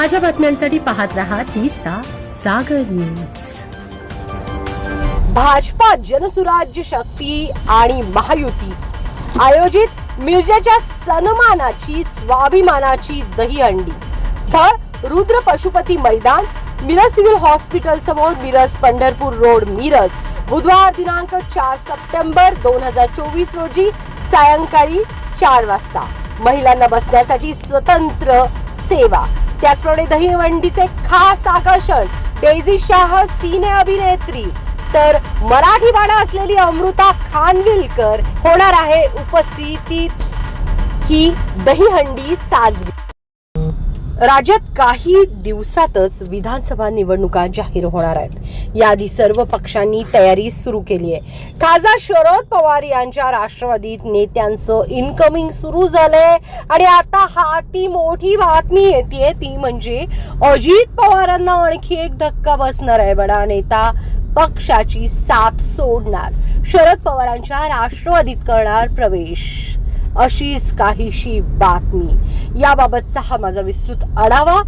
ताज्या बातम्यांसाठी पाहत रहा तिचा सागर न्यूज. भाजपा जनसुराज्य शक्ती आणि महायुती. आयोजित मिरजेच्या सन्मानाची स्वाभिमानाची दहीहंडी स्थळ रुद्र पशुपती मैदान मिरज सिव्हिल हॉस्पिटल समोर मिरज पंढरपूर रोड मिरज. बुधवार दिनांक चार सप्टेंबर दोन हजार चोवीस रोजी सायंकाळी चार वाजता. महिलांना बसण्यासाठी स्वतंत्र सेवा. त्याचप्रमाणे दहीहंडीचे खास आकर्षण डेझी शाह सिने अभिनेत्री. तर मराठी बाणा असलेली अमृता खानविलकर होणार आहे उपस्थितीत. ही दहीहंडी साजरी राज्यात काही दिवसातच विधानसभा निवडणुका जाहीर होणार आहेत. याआधी सर्व पक्षांनी तयारी सुरू केली आहे खासदार शरद पवार यांच्या राष्ट्रवादीत नेत्यांचं इनकमिंग सुरू झालंय. आणि आता हा ती मोठी बातमी येते ती म्हणजे अजित पवारांना आणखी एक धक्का बसणार आहे बडा नेता. पक्षाची साथ सोडणार. शरद पवारांच्या राष्ट्रवादीत करणार प्रवेश. अशीच काहीशी बातमी. याबाबतचा हा माझा विस्तृत आढावा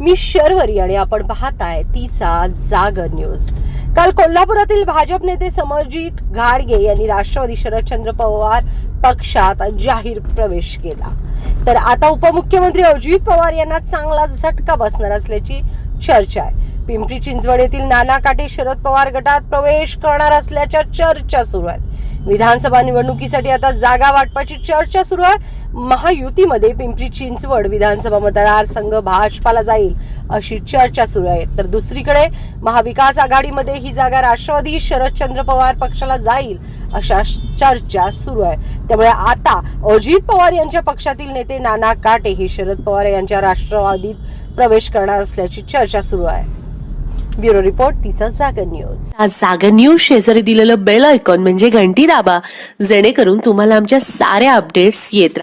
मी शर्वरी आणि आपण पाहताय तिचा जागर न्यूज. काल कोल्हापुरातील भाजप नेते समरजित घाडगे यांनी राष्ट्रवादी शरदचंद्र पवार पक्षात जाहीर प्रवेश केला. तर आता उपमुख्यमंत्री अजित पवार यांना चांगला झटका बसणार असल्याची चर्चा आहे. पिंपरी चिंचवड येथील नाना काटे शरद पवार गटात प्रवेश करणार असल्याच्या चर्चा सुरू आहेत. विधानसभा निवडणुकीसाठी आता जागा वाटपाची चर्चा सुरू आहे. महायुतीमध्ये पिंपरी चिंचवड विधानसभा मतदारसंघ भाजपाला जाईल अशी चर्चा सुरू आहे. तर दुसरीकडे महाविकास आघाडीमध्ये ही जागा राष्ट्रवादी शरदचंद्र पवार पक्षाला जाईल अशा चर्चा सुरू आहे. त्यामुळे आता अजित पवार यांच्या पक्षातील नेते नाना काटे हे शरद पवार यांच्या राष्ट्रवादीत प्रवेश करणार असल्याची चर्चा सुरू आहे. ब्युरो रिपोर्ट तिचा जागर न्यूज. जागर न्यूज शेजारी दिलेलं बेल आयकॉन म्हणजे घंटी दाबा जेणेकरून तुम्हाला आमच्या साऱ्या अपडेट्स येत